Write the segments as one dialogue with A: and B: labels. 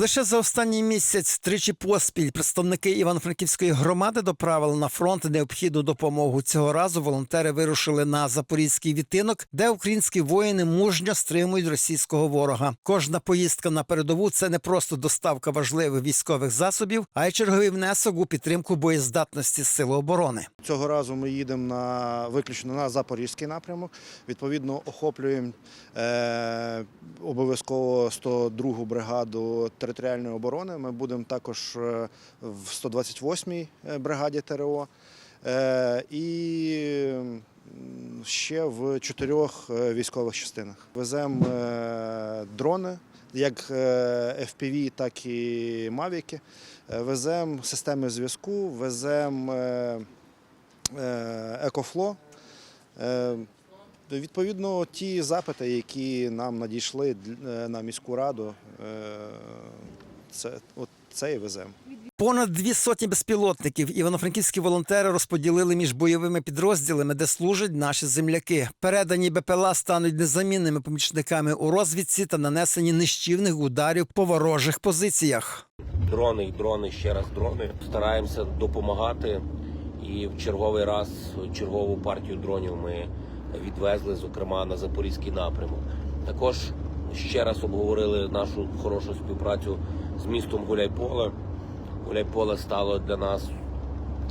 A: Лише за останній місяць тричі поспіль представники Івано-Франківської громади доправили на фронт необхідну допомогу. Цього разу волонтери вирушили на запорізький відтинок, де українські воїни мужньо стримують російського ворога. Кожна поїздка на передову це не просто доставка важливих військових засобів, а й черговий внесок у підтримку боєздатності сил оборони.
B: Цього разу ми їдемо на виключно на запорізький напрямок. Відповідно, охоплюємо е, обов'язково 102-гу бригаду територіальної оборони. Ми будемо також е, в 128-й бригаді ТРО. Е, і ще в чотирьох е, військових частинах. Веземо е, дрони, як е, FPV, так і мавіки. Е, Веземо системи зв'язку, веземо е, е, екофло. Відповідно, ті запити, які нам надійшли е, на міську раду, е, це, от це і веземо.
A: Понад дві сотні безпілотників івано-франківські волонтери розподілили між бойовими підрозділами, де служать наші земляки. Передані БПЛА стануть незамінними помічниками у розвідці та нанесенні нищівних ударів по ворожих позиціях.
C: дрони і дрони, ще раз дрони. Стараємося допомагати. І в черговий раз чергову партію дронів ми відвезли, зокрема на запорізький напрямок. Також ще раз обговорили нашу хорошу співпрацю з містом Гуляйполе. Гуляйполе стало для нас,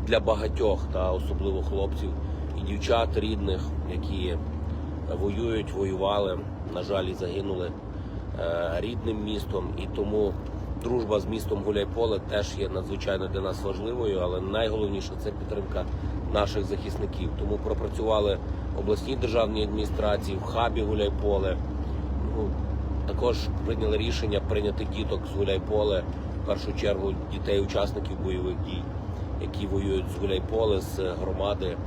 C: для багатьох, та особливо хлопців і дівчат рідних, які воюють, воювали, на жаль, і загинули е, рідним містом. І тому дружба з містом Гуляйполе теж є надзвичайно для нас важливою, але найголовніше це підтримка наших захисників. Тому пропрацювали обласні державні адміністрації в хабі Гуляйполе. Ну, також прийняли рішення прийняти діток з Гуляйполе, в першу чергу дітей-учасників бойових дій, які воюють з Гуляйполе, з громади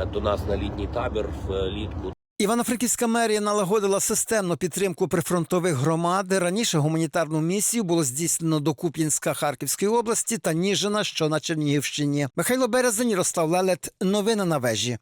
C: е, до нас на літній табір влітку.
A: Івано-Франківська мерія налагодила системну підтримку прифронтових громад. Раніше гуманітарну місію було здійснено до Куп'янська Харківської області та Ніжина, що на Чернігівщині. Михайло Березень, Ярослав Лелет. Новини на вежі.